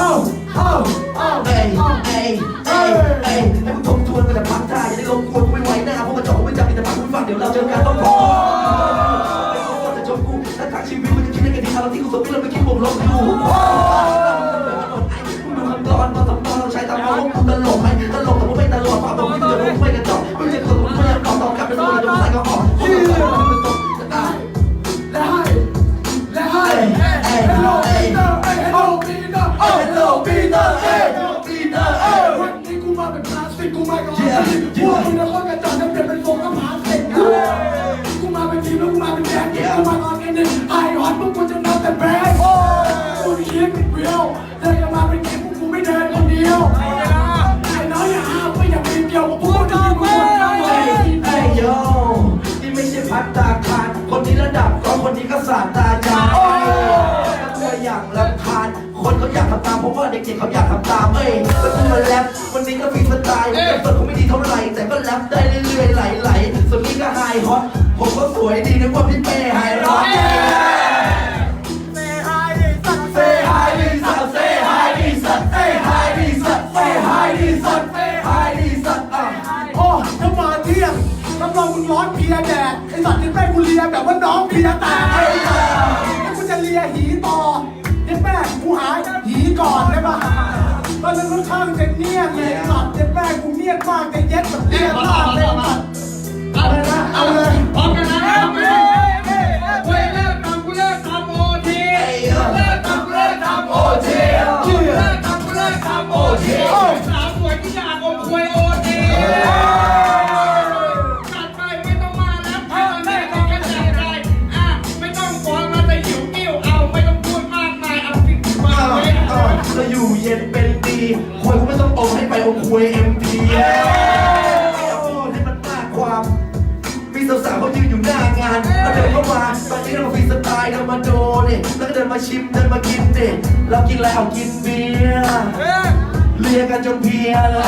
อ้าเอ้าเอ้าเอ้ยเอ้ยเอ้ยเอ้ยให้มึงทบทวนกันแต่พักท่าอย่าได้ลงกวนกูไม่ไหวหน้าเพราะกระจอกกูไม่จำมีแต่ปากกูฟังเดี๋ยวเราเจอกันต้องขอไม่ต้องว่าจะชมกูถ้าทางชีวิตมึงจะคิดได้กันดีทางที่กูสมมติเลยไม่คิดบวกลบอยู่ เฮ้ย Hello Peter เฮ้ยวันนี้กูมาเป็นพลาสติกกูมากับพลาสติกพวกมึงนะคนกระจอกจะเปลี่ยนเป็นโฟมกับพลาสติกกูมาเป็นทีมแล้วกูมาเป็นแบงค์กูมาออร์แกนิกไอฮอตพวกกูจะนอนแต่แบงค์กูคิดเป็นเรียวเดินมาเป็นทีมพวกกูไม่เดินคนเดียวไอ้น้อยอย่าห้ามไม่อย่ากมีเดี่ยวกับพวกกูที่มึงคนเดียวเอ้ยเอ้ยโยนี่ไม่ใช่พัตตาคารคนนี้ระดับก็คนนี้ก็ศาสตา เขาอยากทำตามเพราะว่าเด็กๆเขาอยากทำตามเอ้ยแล้วกูมาแรปวันนี้ก็ฟรีสไตล์แต่ต้นคงไม่ดีเท่าไหร่แต่ก็แรปได้เรื่อยๆไหลๆส่วนนี้ก็ไฮฮอตผมก็สวยดีนึกว่าพี่เป้ไฮร็อกเซฮายดีสัตว์เซฮายดีสัตว์เซฮายดีสัตว์เซฮายดีสัตว์เซฮายดีสัตว์เซฮายดีสัตว์อะโอ้ถ้ามาเที่ยงรับรองมึงร้อนเพลียแดดไอสัตว์ที่แม่งกูเลียแบบว่าน้องเพลียแตกไอ้สัตว์แล้วกูจะเลียหีต่อเย็ดแม่กูหายหีก่อนได้ปะตอนนั้นค่อนข้างจะเนียนเลยสัตว์เย็ดแม่กูเนียนมากแต่เย็ดแบบเนียนมากเลยสัตว์เอาเลยนะ ควยเอ็มพีไม่เอาพูดให้มันมากความ มีสาวๆเขายืนอยู่หน้างานเราเดินเข้ามาตอนนี้เราฟรีสไตล์เดินมาโดเนี่ยแล้วก็เดินมาชิมเดินมากินเนี่ยเรากินอะไรเอากินเบียร์เลียกันจนเพลียเลย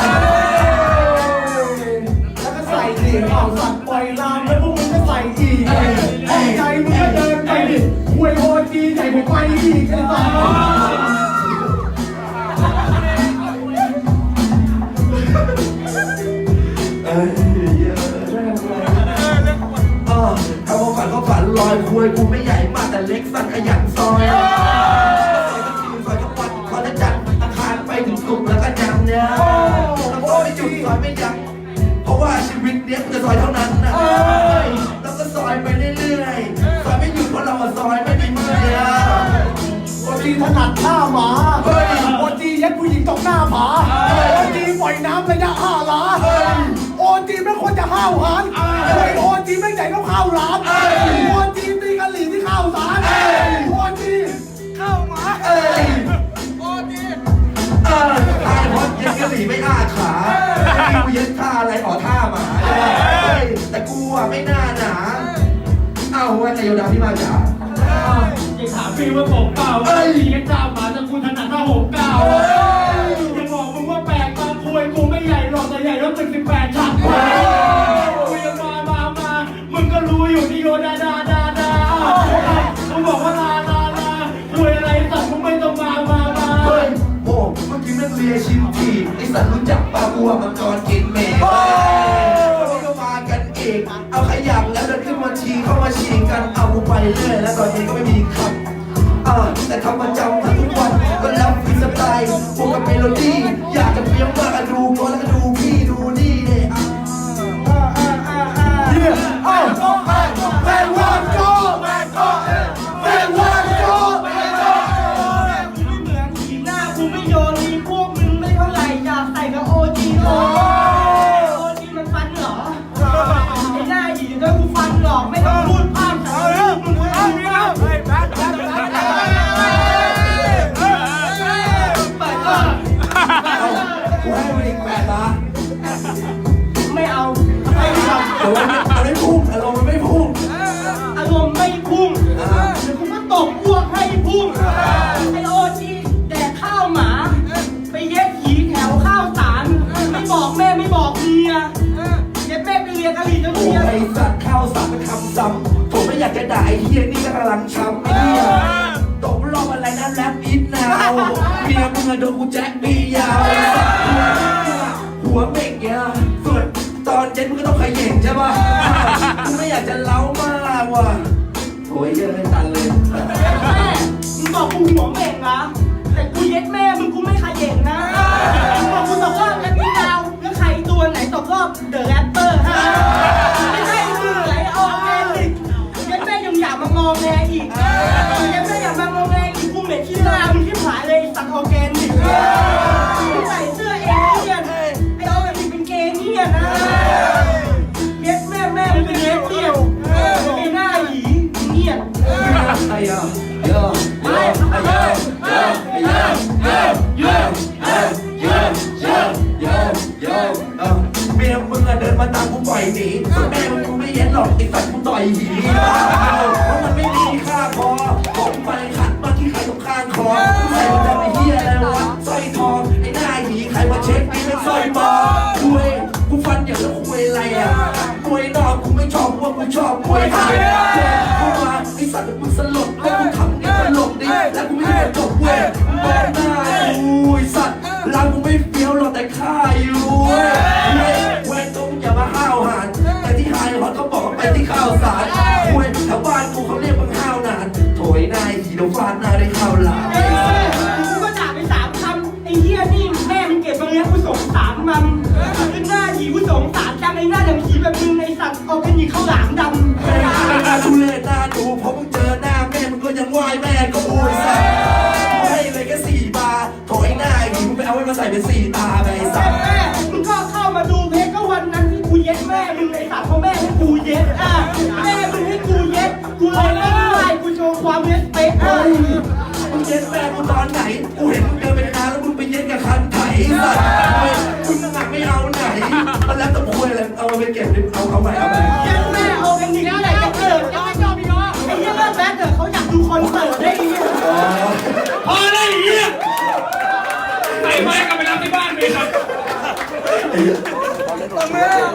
แล้วก็ใส่ดิเอาสัตว์ปล่อยลามแล้วพวกมึงก็ใส่อีกใจมึงก็เดินไปดิควยโอทีใหญ่กว่าไปอีกไอ้สัตว์ ขยันซอยซอยทุกวันขอจะจัดอาคารไปถึงกลุ่มแล้วก็ยังเนี่ยแล้วก็ไม่หยุดซอยไม่ยั้งเพราะว่าชีวิตเนี้ยกูจะซอยเท่านั้นนะแล้วก็ซอยไปเรื่อยๆซอยไม่หยุดเพราะเราอะซอยไม่มีเมื่อยโอทีถนัดท่าหมาเฮ้ยโอทียัดผู้หญิงตกหน้าผาโอทีปล่อยน้ำระยะห้าล้านโอทีไม่ควรจะห้าวหาญโอยโอทีไม่ใหญ่ก็ข้าวหลาม กะหรี่ไม่อ้าขาไม่กูยืนท่าอะไรอ๋อท่าหมาแต่กูอะไม่น่าหนา เอ้าว่าจะโยดาพี่มาจ๋าอย่าถามพี่ว่าผมเปล่าเอ้ยกันจ้า สันรู้จักปลาบัวมังกรกินเมย์วันนี้ก็มากันอีก เอาขยับแล้วเดินขึ้นมาทีเข้ามาฉีกันเอากูไปเรื่อยแล้วตอนนี้ก็ไม่มีคำอ่าแต่ทำประจำ เดี๋ยวกูก็ตบอ้วกให้พุ่งไอโอจีแดกข้าวหมา ไปเย็บหีแถวข้าวสาร ไม่บอกแม่ไม่บอกเมียเย็บแม่ไปเรียนกะหรี่จนโอ้เมีย ไอสัตว์ข้าวสับไปทำซ้ำผมไม่อยากจะด่าไอ้เฮียนี่ก็กำลังช้ำไอ้เฮียตกรอบอะไรนะแรปอีทนาวเมียมึงอะโดนกูแจ็คบียาวไอ้สัตว์หัวเม่งเนี่ยส่วนตอนเย็นมึงก็ต้องขย่งใช่ป่ะกูไม่อยากจะเล้ามากว่ะ โอ้ยเยอะไม่ตันเลย แม่มึงบอกกูหัวเหม่งนะแต่กูเย็ดแม่มึงกูไม่ขย่งนะมึงบอกกูตกรอบแรปปี้ดาวแล้วใครตัวไหนตกรอบเดอะแรปเปอร์ฮะไม่ใช่ ตามกูปล่อยหนีส่แม่มึงกูไม่เย็นหรอกไอ้สัตว์กูต่อยหีเพราะมันไม่มีค่าพอผมไปขัดมาที่ใครตรงข้างคอใส่มันจะไปเฮียอะไรวะสร้อยทองไอ้หน้าหีใครมาเช็คนี่เป็นสร้อยปลอมคุยกูฟันอย่างแล้วคุยอะไรอะมวยนอกกูไม่ชอบว่ากูชอบมวยไทยกูมาไอ้สัตว์มึงสลบแล้วกูทำนี่ตลกดิแล้วกูไม่ได้จบเว้ย งสารมันขึ้นหน้าหีกูสงสารจังไอ้หน้าอย่างผีแบบมึงไอ้สัตว์เอาเป็นหีข้าวหลามดำแม่งาทุเรศหน้าดูเพราะมึงเจอหน้าแม่มึงก็ยังไหว้แม่ก็โวยสัตว์ให้เลยแค่สี่บาทโถยหน้าไอ้หญิงมึงไปเอาไว้มาใส่เป็นสี่ตาไปไอ้สัแม่ตว์แม่มึงก็เข้ามาดูเพจก็วันนั้นที่กูเย็ดแม่มึงไอ้สัตว์เพราะแม่ให้กูเย็ดอะแม่มึงให้กูเย็ดกูเลยไม่ได้กูโชว์ความเย็ดเป๊ะเฮ้เอ้ยยมึงเย็ดแม่กูตอนไหนกูเห็นมึง Tâm ơi